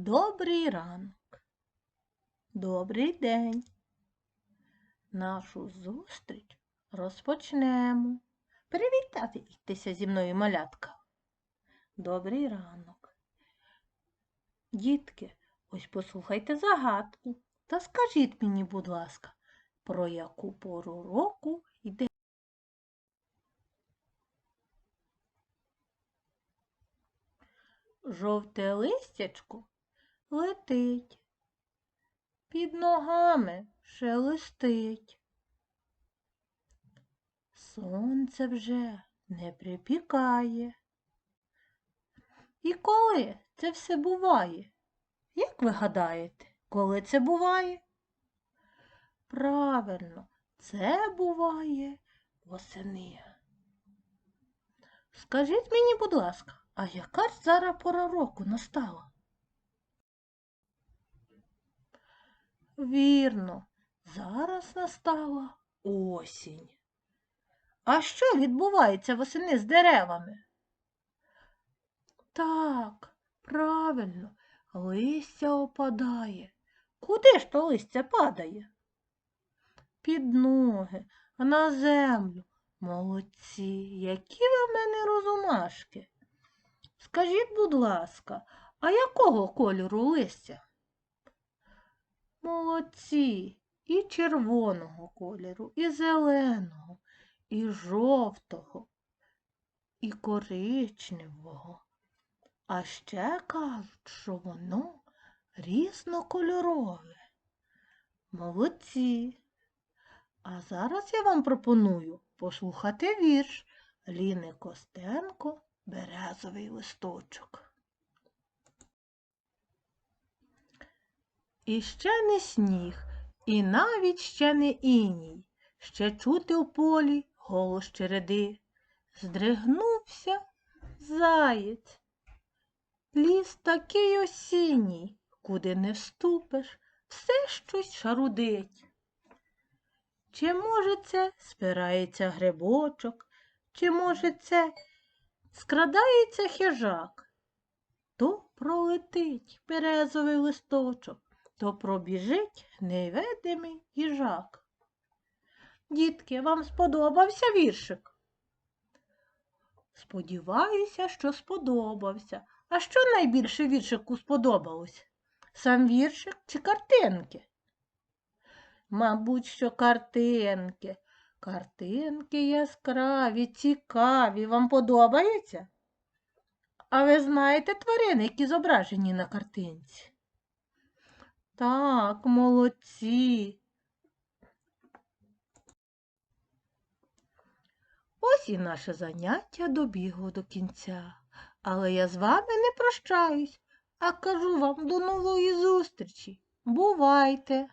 Добрий ранок. Добрий день. Нашу зустріч розпочнемо. Привітайтеся зі мною, малятка. Добрий ранок. Дітки, ось послухайте загадку та скажіть мені, будь ласка, про яку пору року йде. Жовте листячко летить, під ногами шелестить. Сонце вже не припікає. І коли це все буває? Як ви гадаєте, коли це буває? Правильно, це буває восени. Скажіть мені, будь ласка, а яка ж зараз пора року настала? Вірно, зараз настала осінь. А що відбувається восени з деревами? Так, правильно, листя опадає. Куди ж то листя падає? Під ноги, на землю. Молодці, які ви в мене розумашки. Скажіть, будь ласка, а якого кольору листя? Молодці, і червоного кольору, і зеленого, і жовтого, і коричневого. А ще кажуть, що воно різнокольорове. Молодці. А зараз я вам пропоную послухати вірш Ліни Костенко Березовий листочок. І ще не сніг, і навіть ще не іній, ще чути в полі голос череди. Здригнувся заєць. Ліс такий осінній, куди не вступиш, все щось шарудить. Чи може це спирається грибочок, чи може це скрадається хижак, то пролетить березовий листочок, то пробіжить невидимий їжак. Дітки, вам сподобався віршик? Сподіваюся, що сподобався. А що найбільше віршику сподобалось? Сам віршик чи картинки? Мабуть, що картинки. Картинки яскраві, цікаві. Вам подобається? А ви знаєте тварини, які зображені на картинці? Так, молодці. Ось і наше заняття добігло до кінця. Але я з вами не прощаюсь, а кажу вам до нової зустрічі. Бувайте!